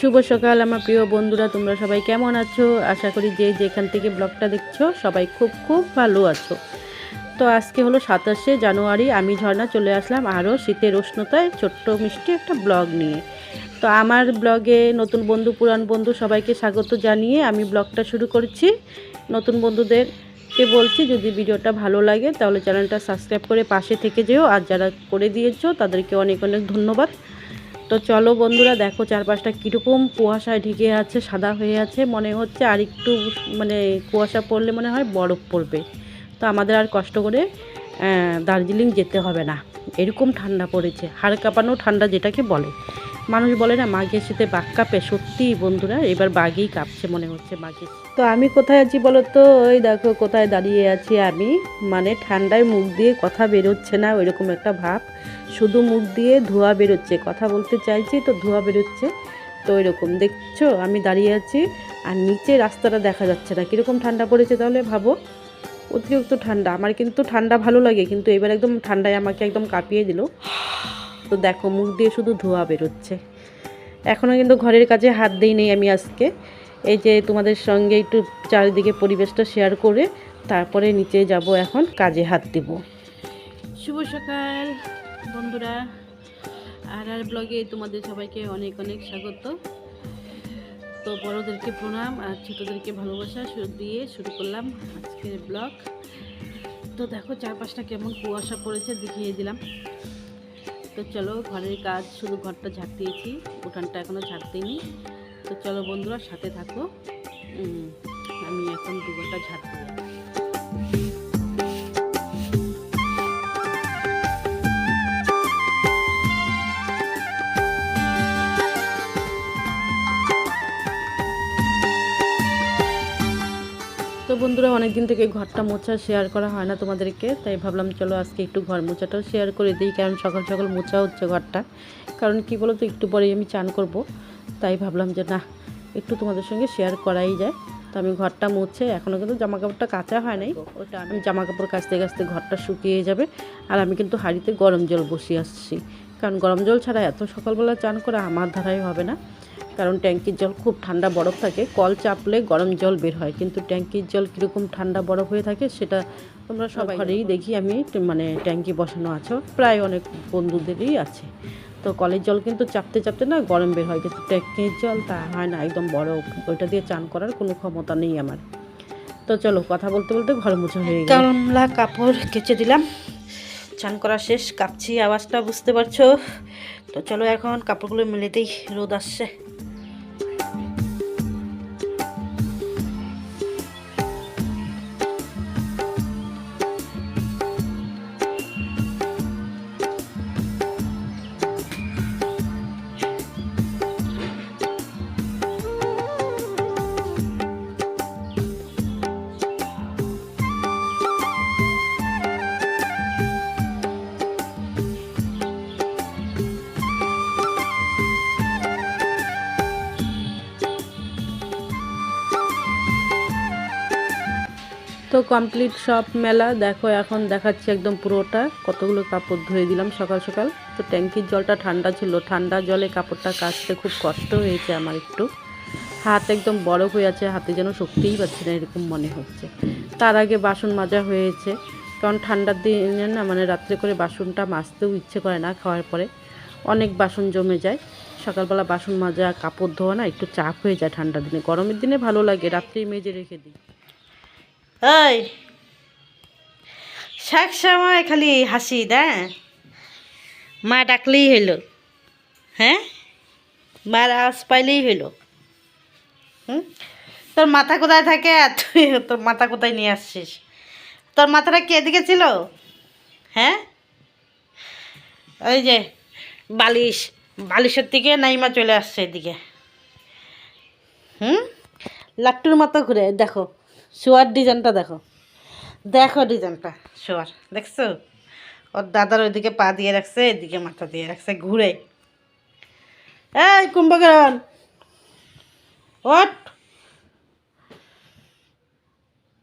শুভ সকাল, আমার প্রিয় বন্ধুরা, তোমরা সবাই কেমন আছো? আশা করি যে যেখান থেকে ব্লগটা দেখছ, সবাই খুব খুব ভালো আছো। তো আজকে হলো সাতাশে জানুয়ারি, আমি ঝর্ণা চলে আসলাম আরও শীতের উষ্ণতায় ছোট্ট মিষ্টি একটা ব্লগ নিয়ে। তো আমার ব্লগে নতুন বন্ধু, পুরান বন্ধু সবাইকে স্বাগত জানিয়ে আমি ব্লগটা শুরু করছি। নতুন বন্ধুদেরকে বলছি, যদি ভিডিওটা ভালো লাগে, তাহলে চ্যানেলটা সাবস্ক্রাইব করে পাশে থেকে যেও। আর যারা করে দিয়েছ, তাদেরকে অনেক অনেক ধন্যবাদ। তো চলো বন্ধুরা, দেখো চারপাশটা কীরকম কুয়াশায় ঢেকে আছে, সাদা হয়ে আছে। মনে হচ্ছে আর একটু মানে কুয়াশা পড়লে মনে হয় বরফ পড়বে। তো আমাদের আর কষ্ট করে দার্জিলিং যেতে হবে না। এরকম ঠান্ডা পড়েছে। হাড় কাঁপানো ঠান্ডা যেটাকে বলে। মানুষ বলে না, মাঘে শীতে বাঘ কাঁপে। সত্যি বন্ধুরা, এবার বাঘেই কাঁপছে মনে হচ্ছে মাঘে। তো আমি কোথায় আছি বলো তো? ওই দেখো, কোথায় দাঁড়িয়ে আছি আমি? মানে ঠান্ডায় মুখ দিয়ে কথা বেরোচ্ছে না, ওইরকম একটা ভাব। শুধু মুখ দিয়ে ধোঁয়া বেরোচ্ছে, কথা বলতে চাইছি তো ধোঁয়া বেরোচ্ছে। তো এরকম দেখছ? আমি দাঁড়িয়ে আছি, আর নিচে রাস্তাটা দেখা যাচ্ছে না। কীরকম ঠান্ডা পড়েছে তাহলে ভাবো? অতিরিক্ত ঠান্ডা। আমার কিন্তু ঠান্ডা ভালো লাগে, কিন্তু এবার একদম ঠান্ডায় আমাকে একদম কাঁপিয়ে দিল। তো দেখো, মুখ দিয়ে শুধু ধোঁয়া বেরোচ্ছে। এখনও কিন্তু ঘরের কাজে হাত দিই নেই আমি আজকে। এই যে তোমাদের সঙ্গে একটু চারিদিকে পরিবেশটা শেয়ার করে, তারপরে নিচে যাব এখন, কাজে হাত দিব। শুভ সকাল, বন্ধুরা। আর আর ব্লগে তোমাদের সবাইকে অনেক অনেক স্বাগত। তো বড়োদেরকে প্রণাম আর ছোটোদেরকে ভালোবাসা দিয়ে শুরু করলাম আজকের ব্লগ। তো দেখো, চারপাশটা কেমন কুয়াশা পড়েছে, দেখিয়ে দিলাম। তো চলো ঘরের কাজ শুধু ঘরটা ঝাঁক দিয়েছি। উঠানটা এখনও ঝাঁক দিইনি। তো চলো বন্ধুরা সাথে থাকো। আমি এখন দু ঘণ্টা ঝাঁক দিই বন্ধুরা অনেক দিন থেকে ঘরটা মোছা শেয়ার করা হয় না তোমাদেরকে তাই ভাবলাম চলো আজকে একটু ঘর মোছাটাও শেয়ার করে দিই কারণ সকাল সকাল মোছা হচ্ছে ঘরটা। কারণ কি বলো তো একটু পরেই আমি চান করব তাই ভাবলাম যে না একটু তোমাদের সঙ্গে শেয়ার করাই যায়। তো আমি ঘরটা মুছে এখনও কিন্তু জামা কাপড়টা কাচা হয় নাই ওটা আমি জামা কাপড় কাচতে কাচতে ঘরটা শুকিয়ে যাবে আর আমি কিন্তু হাঁড়িতে গরম জল বসিয়ে আসছি। কারণ গরম জল ছাড়া এত সকালবেলা চান করা আমার ধারাই হবে না। কারণ ট্যাঙ্কির জল খুব ঠান্ডা বরফ থাকে। কল চাপলে গরম জল বের হয়। কিন্তু ট্যাঙ্কির জল কীরকম ঠান্ডা বরফ হয়ে থাকে সেটা তোমরা সবাই ঘরেই দেখি আমি মানে ট্যাঙ্কি বসানো আছে। প্রায় অনেক বন্ধুদেরই আছে। তো কলের জল কিন্তু চাপতে চাপতে না গরম বের হয়। কিন্তু ট্যাঙ্কির জল তা হয় না একদম বরফ। ওইটা দিয়ে চান করার কোনো ক্ষমতা নেই আমার। তো চলো কথা বলতে বলতে ঘর মুছা হয়ে গেল। গামলা কাপড় কেচে দিলাম। চান করা শেষ কাঁপছি আওয়াজটা বুঝতে পারছ? তো চলো এখন কাপড়গুলো মেলে দিই রোদ আসছে। তো কমপ্লিট সব মেলা। দেখো, এখন দেখাচ্ছি একদম পুরোটা। কতগুলো কাপড় ধুয়ে দিলাম সকাল সকাল। তো ট্যাঙ্কির জলটা ঠান্ডা ছিল। ঠান্ডা জলে কাপড়টা কাচতে খুব কষ্ট হয়েছে আমার একটু। হাত একদম বরফ হয়ে আছে, হাতে যেন শক্তিই পাচ্ছি না এরকম মনে হচ্ছে। তার আগে বাসন মাজা হয়েছে। কারণ ঠান্ডার দিনে না মানে রাত্রে করে বাসনটা মাজতেও ইচ্ছে করে না খাওয়ার পরে। অনেক বাসন জমে যায়। সকালবেলা বাসন মাজা, কাপড় ধোয়া না একটু চাপ হয়ে যায় ঠান্ডার দিনে। গরমের দিনে ভালো লাগে, রাত্রেই মেজে রেখে দিই। ওই সব সময় খালি হাসি না মা ডাকলেই হইল। হ্যাঁ? মার আওয়াজ পাইলেই হইল। হুম? তোর মাথা কোথায় থাকে? আর তুই তোর মাথা কোথায় নিয়ে আসছিস? তোর মাথাটা কে এদিকে ছিল? হ্যাঁ? ওই যে বালিশ, বালিশের দিকে নাইমা চলে আসছে এদিকে। হুম? লাট্টুর মতো ঘুরে, দেখো। শোয়ার ডিজাইনটা দেখো। দেখো ডিজাইনটা, শোয়ার, দেখছ? ওর দাদার ওইদিকে পা দিয়ে রাখছে, এদিকে মাথা দিয়ে রাখছে, ঘুরে। এই কুম্ভকরণ ওট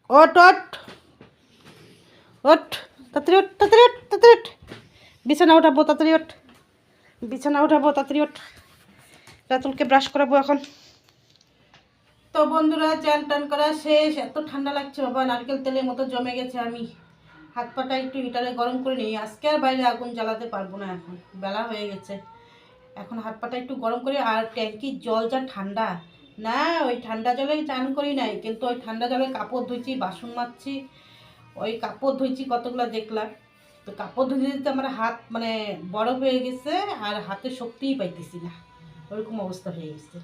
ওট ওট ওট তাড়াতাড়ি ওট তাড়াতাড়ি ওট তাড়াতাড়ি ওট বিছানা উঠাবো, তাড়াতাড়ি ওট বিছানা উঠাবো, তাড়াতাড়ি ওট রাতুলকে ব্রাশ করাবো এখন। তো বন্ধুরা, চান টান করা শেষ। এত ঠান্ডা লাগছে বাবা, নারকেল তেলের মতো জমে গেছে আমি। হাত পাটা একটু হিটারে গরম করে নিই। আজকে আর বাইরে আগুন জ্বালাতে পারব না এখন, বেলা হয়ে গেছে। এখন হাত পাটা একটু গরম করে, আর ট্যাঙ্কির জল যা ঠান্ডা। না, ওই ঠান্ডা জলে চান করি নাই, কিন্তু ওই ঠান্ডা জলে কাপড় ধুইছি, বাসন মাজছি। ওই কাপড় ধুইছি কতগুলো দেখলাম। তো কাপড় ধুতে দিতে আমার হাত মানে বরফ হয়ে গেছে, আর হাতে শক্তিই পাইতেছি না। ওরকম অবস্থা হয়ে গেছে।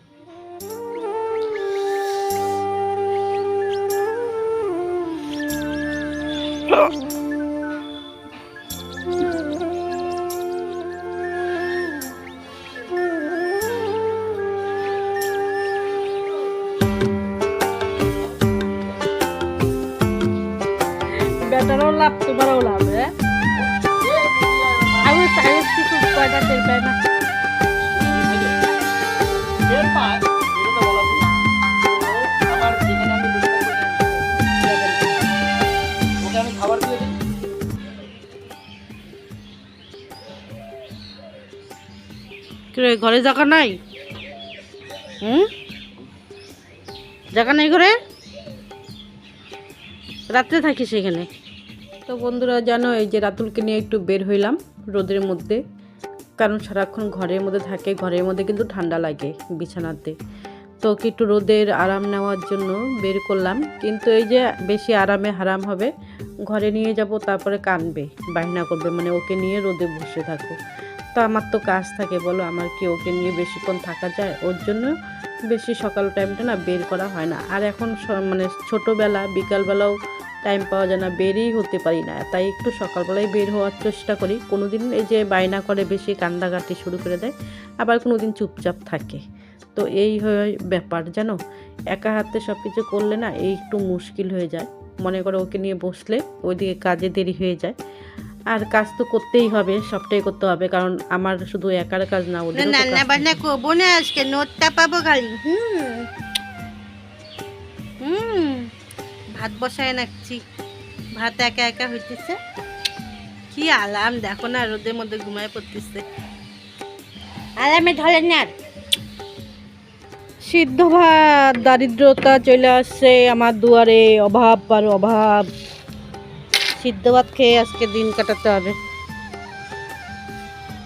বেটারও লাভ তোমারও লাভ আমি চাই কিছু কয়টা টের পাই না। ঘরে জায়গা নাই? হুম? জায়গা নাই ঘরে? রাত্রে থাকি সেখানে তো বন্ধুরা, জানো, এই যে রাতুলকে নিয়ে একটু বের হইলাম রোদের মধ্যে। কারণ সারাক্ষণ ঘরের মধ্যে থাকে, ঘরের মধ্যে কিন্তু ঠান্ডা লাগে বিছানাতে। তো একটু রোদের আরাম নেওয়ার জন্য বের করলাম। কিন্তু এই যে বেশি আরামে হারাম হবে, ঘরে নিয়ে যাব, তারপরে কানবে বাহিনা করবে মানে ওকে নিয়ে রোদে বসে থাকো তো আমার তো কাজ থাকে, বলো। আমার কি ওকে নিয়ে বেশিক্ষণ থাকা যায়? ওর জন্য বেশি সকাল টাইমটা না বের করা হয় না। আর এখন মানে ছোটোবেলা, বিকালবেলাও টাইম পাওয়া যায় না, বেরই হতে পারি না। তাই একটু সকালবেলায় বের হওয়ার চেষ্টা করি। কোনো দিন এই যে বায়না করে বেশি কান্দাকাটি শুরু করে দেয়, আবার কোনো দিন চুপচাপ থাকে। তো এই হয় ব্যাপার, জানো? একা হাতে সব কিছু করলে না এই একটু মুশকিল হয়ে যায়। মনে করো ওকে নিয়ে বসলে ওইদিকে কাজে দেরি হয়ে যায়। আর কাজ তো করতেই হবে সবটাই করতে হবে কারণ আমার শুধু একার কাজ না ওদের রান্না বান্না করব না আজকে নোটটা পাবো খালি। হুম। হুম। ভাত বসায় নাকছি ভাত একা একা হইতেছে। কি আলাম দেখো না রোদের মধ্যে ঘুমায় পড়তেছে। আলামে ধরে না সিদ্ধ ভাত দারিদ্রতা চলে আসছে আমার দুয়ারে অভাব আর অভাব। সিদ্ধ ভাত খেয়ে আজকে দিন কাটাতে হবে।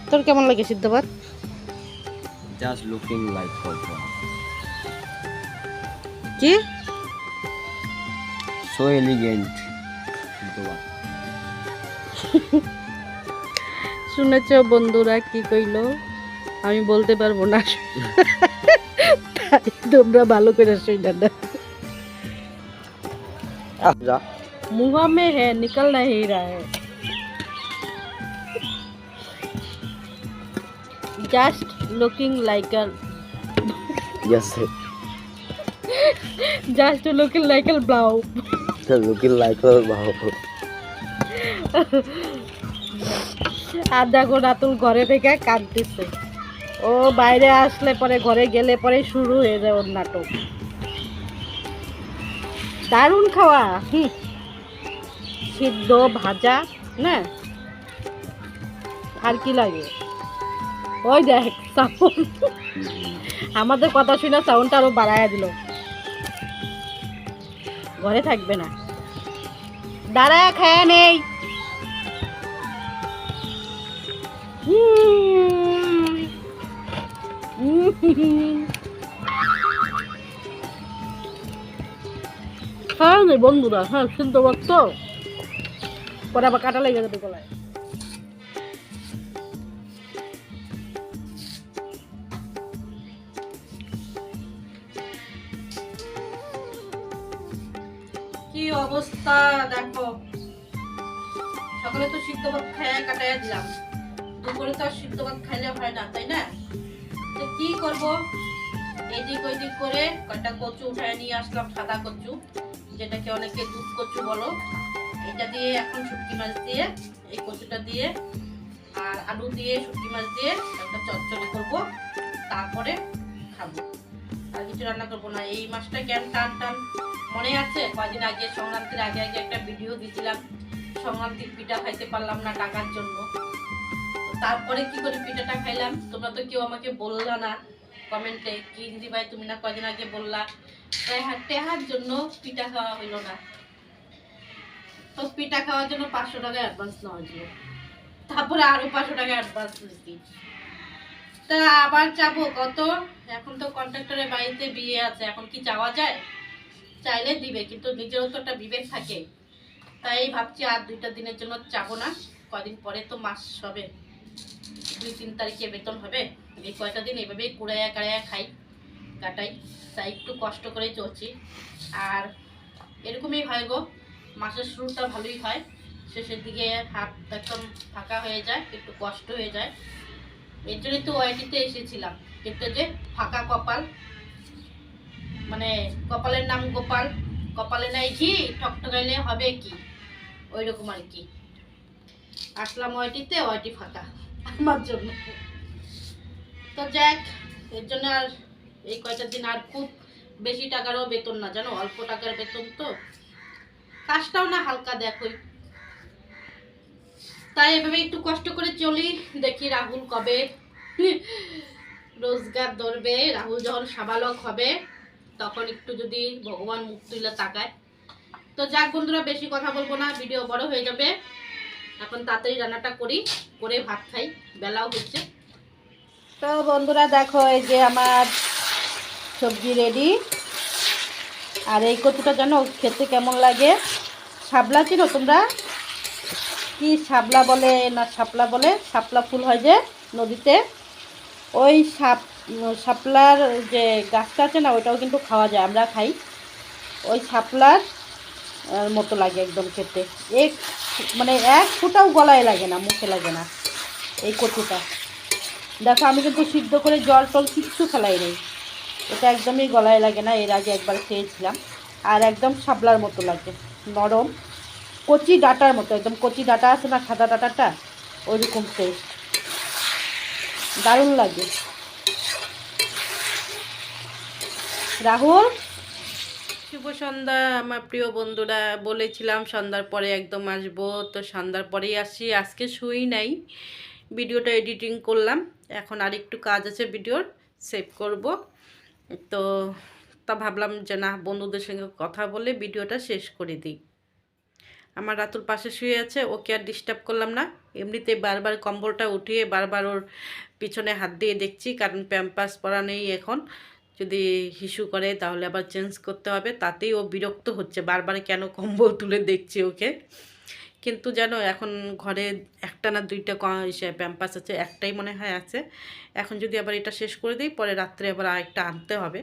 তোর কেমন লাগে সিদ্ধ ভাত? জাস্ট লুকিং লাইক কি? সো এলিগেন্ট শুনেছ বন্ধুরা কি কইলো? আমি বলতে পারব না। তোমরা ভালো করে শুনে না। যা। मुंह में है निकल नहीं रहा है just looking like a yes just looking like a blow looking like বাহু আর দেখো রাতুল ঘরে থেকে কাঁদতেছে ও বাইরে আসলে পরে ঘরে গেলে পরে শুরু হয়ে যায় ওর নাটক দারুণ খাওয়া হুম সিদ্ধ, ভাজা, না? আর কি লাগে? ওই দেখ সাউন্ড আমাদের কথা শুনে সাউন্ডটা আরও বাড়াইয়া দিল। ঘরে থাকবে না। দাঁড়া, খায়া নেই। হ্যাঁ বন্ধুরা হ্যাঁ শুনতে তো পরে আবার কাটা লেগে যাবে গলায়। কি অবস্থা দেখো। সকালে তো সিদ্ধ ভাত খাইয়া কাটাইয়া দিলাম। দুপুরে তো আর সিদ্ধ ভাত খাইলে হয় না, তাই না? তো কি করব? এদিক ওইদিক করে কয়টা কচু উঠায় নিয়ে আসলাম, সাদা কচু, যেটাকে অনেকে দুধ কচু বলো। এটা দিয়ে এখন শুটকি মাছ দিয়ে, এই কচুটা দিয়ে আর আলু দিয়ে শুটকি মাছ দিয়ে একটা চচ্চড়ি করব, তারপরে খাব। আর কিছু রান্না করব না, এই মাছটা কেন টান টান মনে আছে? কয়দিন আগে, সংক্রান্তির আগে আগে একটা ভিডিও দিয়েছিলাম সংক্রান্তির পিঠা খাইতে পারলাম না টাকার জন্য। তারপরে কি করে পিঠাটা খাইলাম? তোমরা তো কেউ আমাকে বললা না কমেন্টে, কি দিদি ভাই তুমি না কদিন আগে বললা টেহার জন্য পিঠা খাওয়া হইল না। তো পিঠা খাওয়ার জন্য পাঁচশো টাকা অ্যাডভান্স নেওয়া ছিল তারপরে আরও পাঁচশো টাকা অ্যাডভান্স দিচ্ছি তা আবার যাব, কত? এখন তো কন্ট্রাক্টরের বাড়িতে বিয়ে আছে, এখন কি যাওয়া যায়? চাইলে দিবে, কিন্তু নিজেরও তো একটা বিবেক থাকে। তাই ভাবছি আর দুইটা দিনের জন্য যাব না। কদিন পরে তো মাস হবে। দুই তিন তারিখে বেতন হবে। এই কয়টা দিন এভাবেই কুড়াইয়া কাড়াইয়া খাই, কাটাই। তাই একটু কষ্ট করে চলছি। আর এরকমই হয় গো। মাসের শুরুটা ভালোই হয়, শেষের দিকে হাত একদম ফাঁকা হয়ে যায়, একটু কষ্ট হয়ে যায়। এর জন্যই তো ওয়াইটিতে এসেছিলাম। কিন্তু যে ফাঁকা কপাল মানে কপালের নাম গোপাল, কপালে নাই ঘি ঠকঠকাইলে হবে কি? ওই রকম আর কি। আসলাম ওয়াইটিতে ওয়াইটি ফাঁকা আমার জন্য। তো যাক, এর জন্য আর এই কয়টা দিন আর খুব বেশি টাকারও বেতন না, জানো? অল্প টাকার বেতন তো। কাজটাও না হালকা দেখোই। তাই এভাবে একটু কষ্ট করে চলি, দেখি রাহুল কবে রোজগার ধরবে। রাহুল যখন সাবালক হবে, তখন একটু যদি ভগবান মুখ তুলে তাকায়। তো যাক বন্ধুরা, বেশি কথা বলব না, ভিডিও বড় হয়ে যাবে। এখন তাড়াতাড়ি রান্নাটা করি, করে ভাত খাই, বেলাও হচ্ছে। তো বন্ধুরা, দেখো এই যে আমার সবজি রেডি আর এই কচুটা জানো, খেতে কেমন লাগে? শাপলা চিনো তোমরা? কি শাপলা বলে না শাপলা বলে? শাপলা ফুল হয় যে নদীতে। ওই সাপ শাপলার যে গাছটা আছে না, ওইটাও কিন্তু খাওয়া যায়, আমরা খাই। ওই শাপলার মতো লাগে একদম খেতে। এক মানে এক ফুটাও গলায় লাগে না, মুখে লাগে না এই কচুটা। দেখো, আমি কিন্তু সিদ্ধ করে জল টল কিচ্ছু ফেলাই নেই এটা একদমই গলায় লাগে না, এর আগে একবার খেয়েছিলাম। আর একদম শাপলার মতো লাগে, নরম। কচি ডাটার মতো, একদম কচি ডাটা আছে না, সাদা ডাটাটা? ওইরকম টেস্ট দারুণ লাগে। রাহুল? শুভ সন্ধ্যা, আমার প্রিয় বন্ধুরা। বলেছিলাম সন্ধ্যার পরে একদম আসব, তো সন্ধ্যার পরেই আসি আজকে শুই নাই। ভিডিওটা এডিটিং করলাম। এখন আর একটু কাজ আছে ভিডিওর সেভ করব। তো তা ভাবলাম যে না, বন্ধুদের সঙ্গে কথা বলে ভিডিওটা শেষ করে দিই। আমার রাতুর পাশে শুয়ে আছে, ওকে আর ডিস্টার্ব করলাম না। এমনিতে বারবার কম্বলটা উঠিয়ে বারবার ওর পিছনে হাত দিয়ে দেখছি, কারণ প্যাম্পাস পরা নেই এখন। যদি হিসু করে তাহলে আবার চেঞ্জ করতে হবে, তাতেই ও বিরক্ত হচ্ছে। বারবার কেন কম্বল তুলে দেখছি ওকে? কিন্তু জানো এখন ঘরে একটা না দুইটা প্যাম্পাস আছে, একটাই মনে হয় আছে। এখন যদি আবার এটা শেষ করে দিই, পরে রাত্রে আবার আরেকটা আনতে হবে।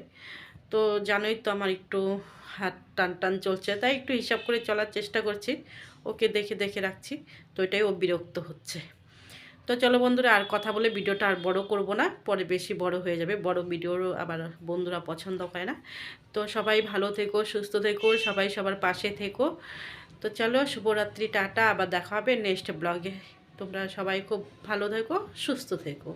তো জানোই তো আমার একটু হাত টান টান চলছে, তাই একটু হিসাব করে চলার চেষ্টা করছি। ওকে দেখে দেখে রাখছি, তো এটাই ও বিরক্ত হচ্ছে। তো চলো বন্ধুরা, আর কথা বলে ভিডিওটা আর বড় করব না, পরে বেশি বড় হয়ে যাবে, বড় ভিডিওরও আবার বন্ধুরা পছন্দ করে না। তো সবাই ভালো থেকো, সুস্থ থেকো, সবাই সবার পাশে থেকো। তো চলো, শুভরাত্রি, টাটা, আবার দেখা হবে নেক্সট ব্লগে তোমরা সবাই খুব ভালো থেকো, সুস্থ থেকো।